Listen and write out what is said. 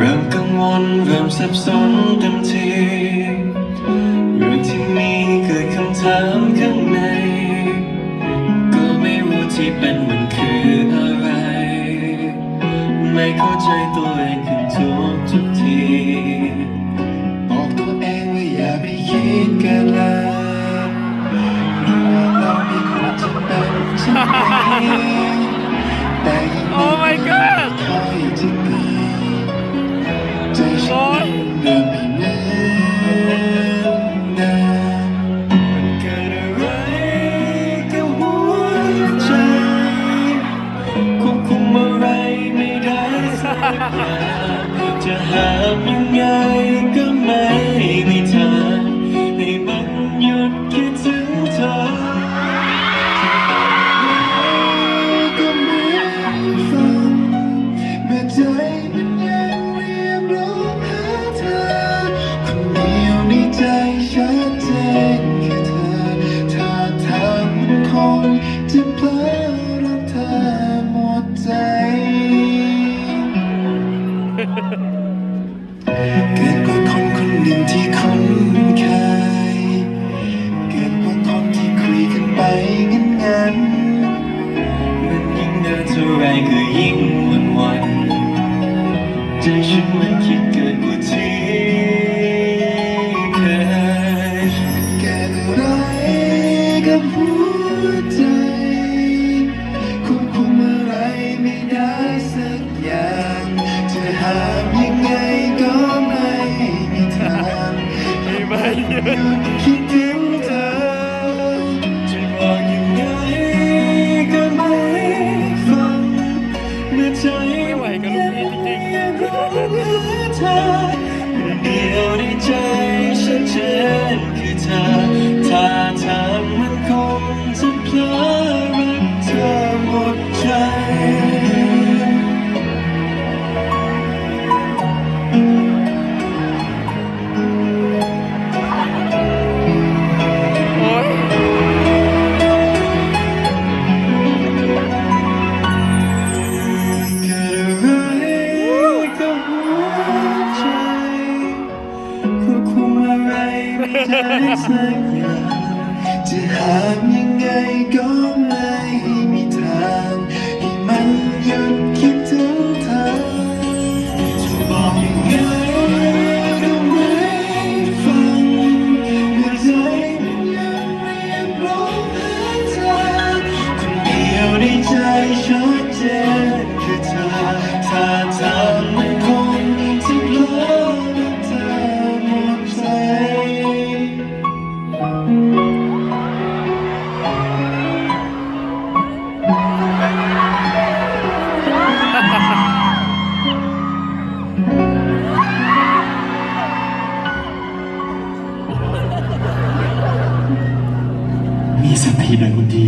เริ่มกังวลเริ่มสับสนเต็มทีเรื่องที่มีเกิดคำถามข้างใน ก็ไม่รู้ที่เป็นมันคืออะไร ไม่เข้าใจตัวเอง จะหามยังไงก็ไม่มีทางให้มันหยุดคิดถึงเธอก็ไม่ฟังแม้ใจมันยังเรียกร้องหาเธอคนเดียวในใจชัดเจนแค่เธอถ้าทางมันคงจะเพลอรักเธอหมดใจ เกินกว่าคนคนหนึ่งที่คุ้นเคย เกินกว่าคนที่คุยกันไปงั้นงั้นมันยิ่งนานเท่าไรก็ยิ่งวันวันใจฉันมันคิดเกินกว่าที่เคยเกิดอะไรกับหัว คิดถึงเธอจะบอกยังไงก็ไม่ฟังเมื่อใจไหวกับลูกนี้จริงยังร้องหาเธอเดียวในใจชัดเจนคือเธอถ้าทางมันคงจะเพลอรักเธอหมดใจๆโสักอย่าจะหามยังไงก็ไม่มีทางให้มัน สติหน่อยคุณที